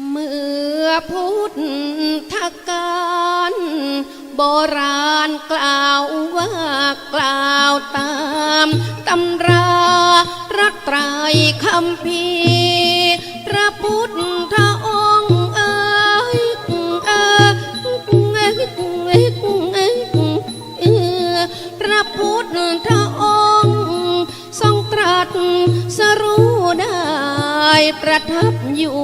เมื่อพุทธการโบราณกล่าวว่ากล่าวตามตำราพระไตรคำพีพระพุทธองค์เอ้ยเอ้ยเอ้ยเอ้ยเอ้ยเอ้ยพระพุทธองค์ทรงตรัสสรู้ได้ ประทับอยู่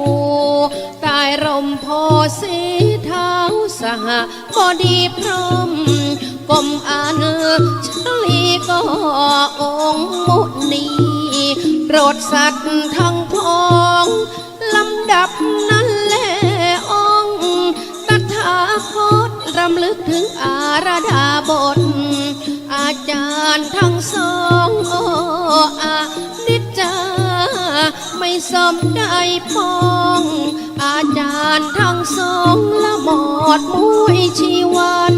ใต้ร่มโพธิ์สีเท้าสหบดีพร้อมกมอันชลีก็องค์มุนีโปรดสัตว์ทั้งพองลำดับนั้นแหละองตถาคตรำลึกถึงอาราดาบท อาจารย์ทั้งสองโอ้อา สมได้ปอง อาจารย์ทั้งสองละหมอดมวยชีวัน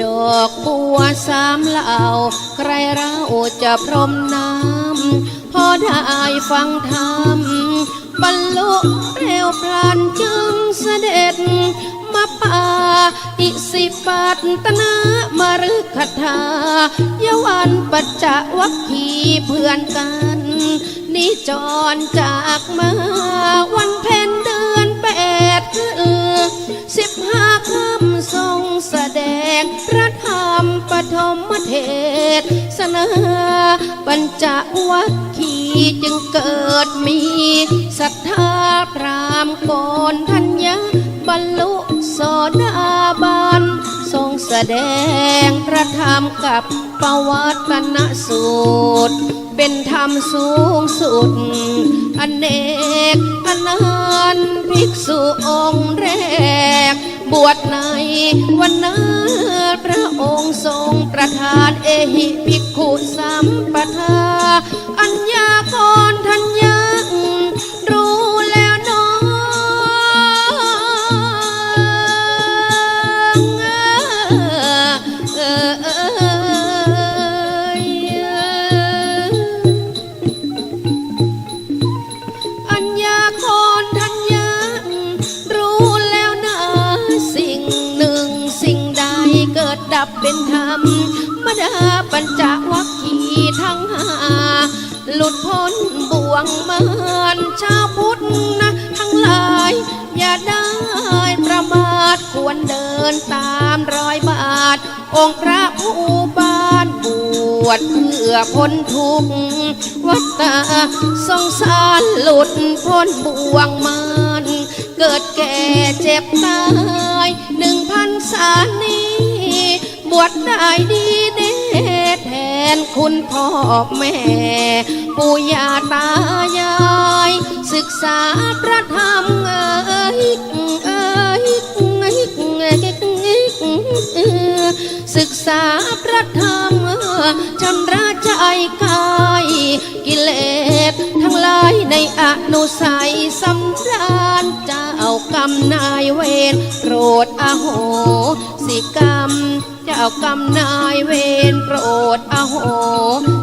ดอกบัวสามเหล่า ใครเราจะพรมน้ำ พอได้ฟังธรรม บรรลุเร็วพลันจึงเสด็จมาป่าอิสิปัตตนามฤคทายวันปัจจวัคคีเพื่อนกัน นิจรจากมาวันเพ็ญเดือนแปดคือสิบห้าคำทรงแสดงพระธรรมปฐมเทศสนาปัญจวัคคีจึงเกิดมีศรัทธาพรามโกนทัญญาบรรลุโสดาบันทรงแสดงพระธรรมกับประวัตนสูตร เป็นธรรมสูงสุดอเนกอนันต์ภิกษุองค์แรก บวชในวันนั้นพระองค์ทรงประทานเอหิภิกขุสัมปทา อัญญาคนทัญญา ดดับเป็นธรรมมดาปัญจวัคคีย์ทั้งห้าหลุดพ้นบ่วงมารชาวพุทธนะทั้งหลายอย่าได้ประมาทควรเดินตามรอยบาท องค์พระผู้บานบวชเพื่อพ้นทุกข์วัฏฏะสงสารหลุดพ้นบ่วงมารเกิดแก่เจ็บตายหนึ่งพันสาน บวชได้ดีเดชแทนคุณพ่อแม่ปู่ย่าตายาย ศึกษาพระธรรมเอ้ยเอ้ยเอ้ศึกษาพระธรรมชำระใจกายกิเลสทั้งหลายในอนุสัยสำราญเจ้ากรรมนายเวรโปรดอโหสิกรรม จ้ากรรมนายเวรโปรดอโห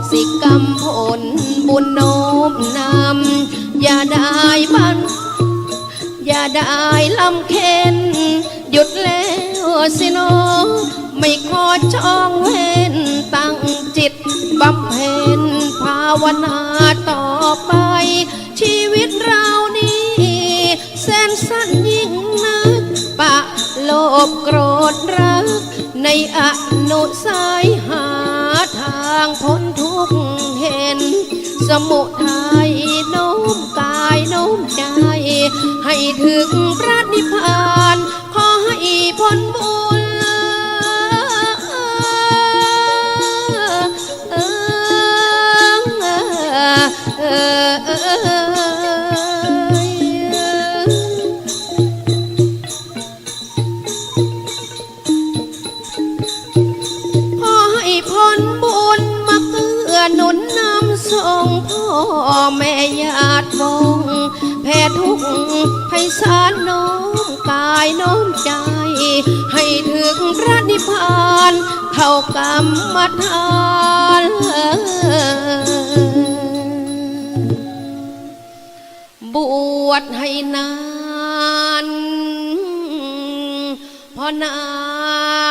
สิกรรมผลบุญโน้มนำอย่าได้บันอย่าได้ลำเค็นหยุดแล้วสิโนไม่ขอจองเว้นตั้งจิตบำเพ็ญภาวนาต่อไป ชีวิตเรานี้แสนสั้นยิ่งนักปะโลภโกรธรัก ในอนุสัยหาทางพ้นทุกเห็น สมุทัยโน้มกายโน้มใจ ให้ถึงพระนิพพานขอให้พ้นบุญเออเออเออ อให้พ้นบุญมาเกื้อหนุนนำส่งพ่อแม่ญาติวงแผ่ทุกข์ให้สารโน้มกายโน้มใจ ให้ถึงพระนิพพานเข้ากรรมฐานบวชให้นานพอนาม